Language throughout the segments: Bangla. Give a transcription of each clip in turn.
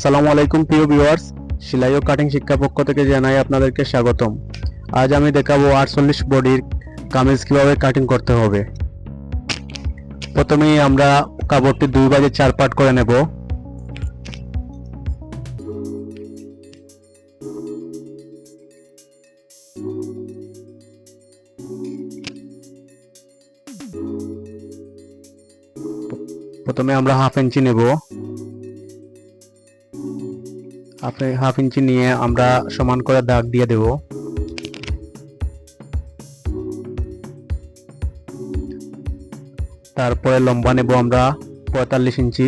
আসসালামু আলাইকুম, প্রিয় ভিউয়ার্স সেলাই ও কাটিং শিক্ষা পক্ষ থেকে জানাই আপনাদেরকে স্বাগতম। আজ আমি দেখাবো আটচল্লিশ বডির কামিজ কীভাবে কাটিং করতে হবে। প্রথমেই আমরা কাপড়টি দুই ভাগে চার পার্ট করে নেব। প্রথমে আমরা হাফ ইঞ্চি নেব। হাফ ইঞ্চি নিয়ে আমরা সমান করে দাগ দিয়ে দেব। তারপরে লম্বা নেব আমরা পঁয়তাল্লিশ ইঞ্চি।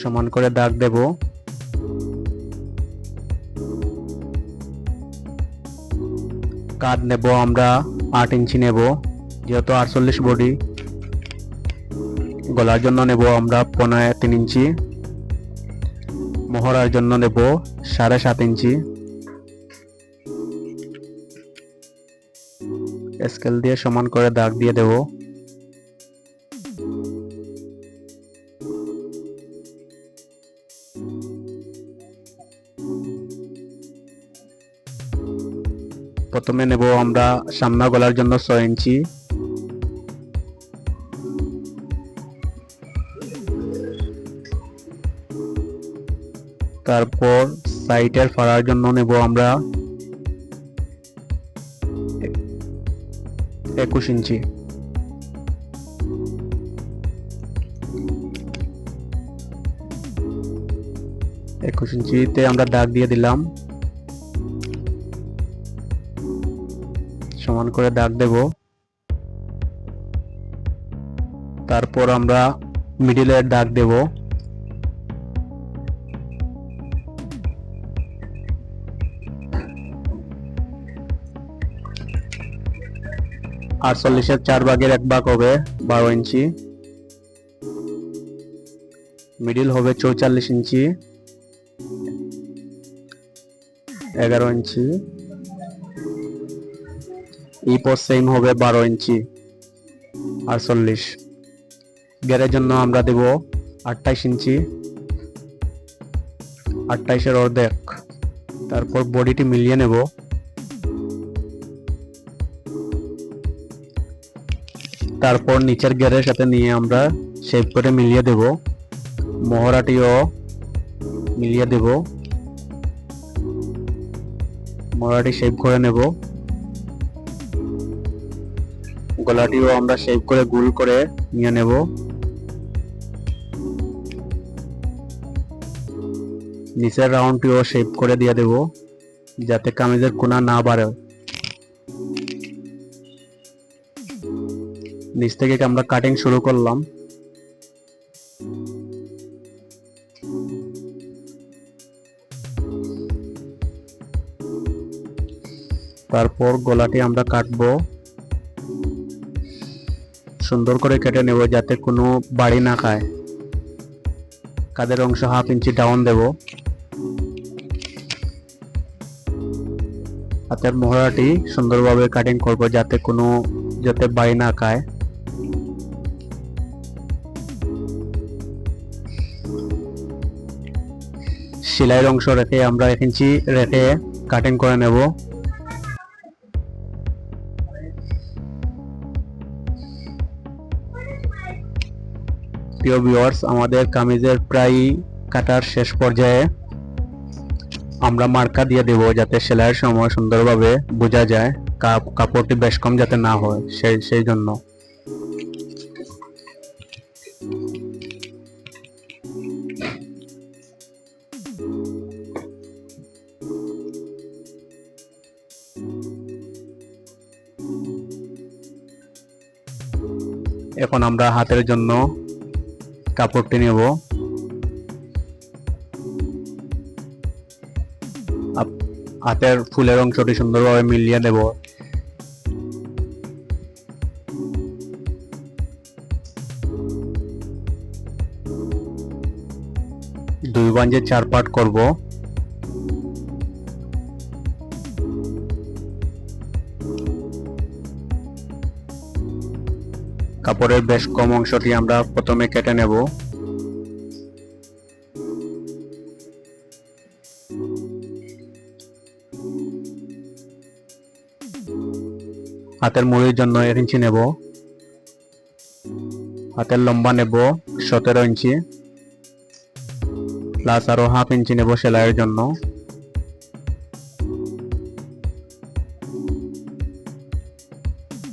সমান করে দাগ দেব। কাঠ নেব আমরা আট ইঞ্চি নেব, যেহেতু আটচল্লিশ বডি। গলার জন্য নেব আমরা পনেরো তিন ইঞ্চি মহড়ার জন্য নেব সাড়ে সাত ইঞ্চি। স্কেল দিয়ে সমান করে দাগ দিয়ে দেব। প্রথমে নেব আমরা সামনা গলার জন্য ছয় ইঞ্চি। তারপর সাইটের ফাড়ার জন্য নেব আমরা একুশ ইঞ্চি। একুশ ইঞ্চিতে আমরা দাগ দিয়ে দিলাম। সমান করে দাগ দেব। তারপর আমরা মিডিলের দাগ দেব। আটচল্লিশের চার ভাগের এক ভাগ হবে বারো ইঞ্চি। মিডিল হবে চৌচল্লিশ ইঞ্চি। এগারো ইঞ্চি। এই পর সেম হবে বারো ইঞ্চি। আটচল্লিশ। গেরের জন্য আমরা দেব আটটাইশ ইঞ্চি। আটটাইশের অর্ধেক। তারপর বডিটি মিলিয়ে নেব। তারপর নিচের গেরের সাথে নিয়ে আমরা শেপ করে মিলিয়ে দেব। মহড়াটিও মিলিয়ে দেব। মহড়াটি শেপ করে নেব। গলাটিও আমরা শেপ করে গুল করে নিয়ে নেব। নিচের রাউন্ডটিও শেপ করে দিয়ে দেব, যাতে কামিজের কোনা না বাড়ে। নিচ থেকে আমরা কাটিং শুরু করলাম? তারপর গলাটি আমরা কাটবো। সুন্দর করে কেটে নেব যাতে কোনো বাড়ি না খায়। কাদের অংশ হাফ ইঞ্চি ডাউন দেব। হাতের মোহরাটি সুন্দরভাবে কাটিং করব যাতে কোনো, যাতে বাড়ি না খায়। সেলাইয়ের অংশ রেখে আমরা এক ইঞ্চি রেখে কাটিং করে নেব। প্রিয় ভিউয়ার্স আমাদের কামিজের প্রায় কাটার শেষ পর্যায়ে আমরা মার্কা দিয়ে দেব যাতে সেলাইয়ের সময় সুন্দরভাবে বোঝা যায়, কাপ- কাপড়টি বেশ কম যাতে না হয়, সেই সেই জন্য। এখন আমরা হাতের জন্য কাপড়টি নেব। হাতের ফুলের অংশটি সুন্দরভাবে মিলিয়ে দেব। দুই বাঞ্জে চার পার্ট করব। কাপড়ের বেশ কম অংশটি আমরা প্রথমে কেটে নেব। হাতের মুড়ির জন্য এক ইঞ্চি নেব। হাতের লম্বা নেব সতেরো ইঞ্চি। প্লাস আরও হাফ ইঞ্চি নেব সেলাইয়ের জন্য।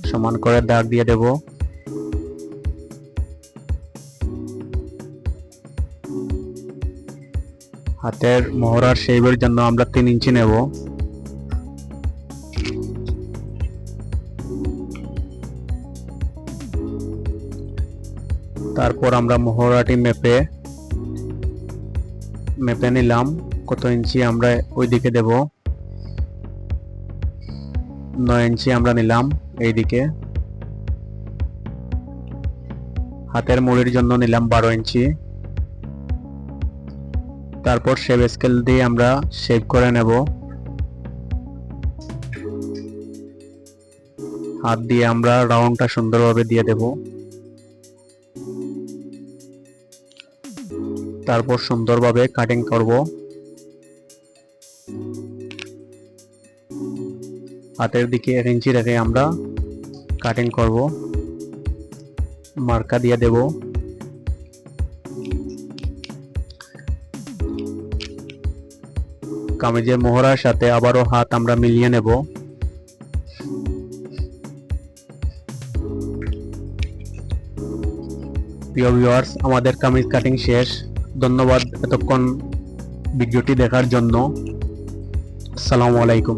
সমান করে দাগ দিয়ে দেব। হাতের মোহরার শেপের জন্য আমরা তিন ইঞ্চি নেব। তারপর আমরা মোহরাটি মেপে মেপে নিলাম কত ইঞ্চি আমরা ওইদিকে দেব। নয় ইঞ্চি আমরা নিলাম এইদিকে। হাতের মুড়ির জন্য নিলাম বারো ইঞ্চি। তারপর শেপ স্কেল দিয়ে আমরা শেপ করে নেব। হাত দিয়ে আমরা রাউন্ডটা সুন্দরভাবে দিয়ে দেব। তারপর সুন্দরভাবে কাটিং করব। হাতের দিকে এক ইঞ্চি রেখে আমরা কাটিং করব। মার্কা দিয়ে দেব। কামিজের মোহরার সাথে আবারও হাত আমরা মিলিয়ে নেব। প্রিয় ভিউয়ার্স আমাদের কামিজ কাটিং শেষ। ধন্যবাদ এতক্ষণ ভিডিওটি দেখার জন্য। আসসালামু আলাইকুম।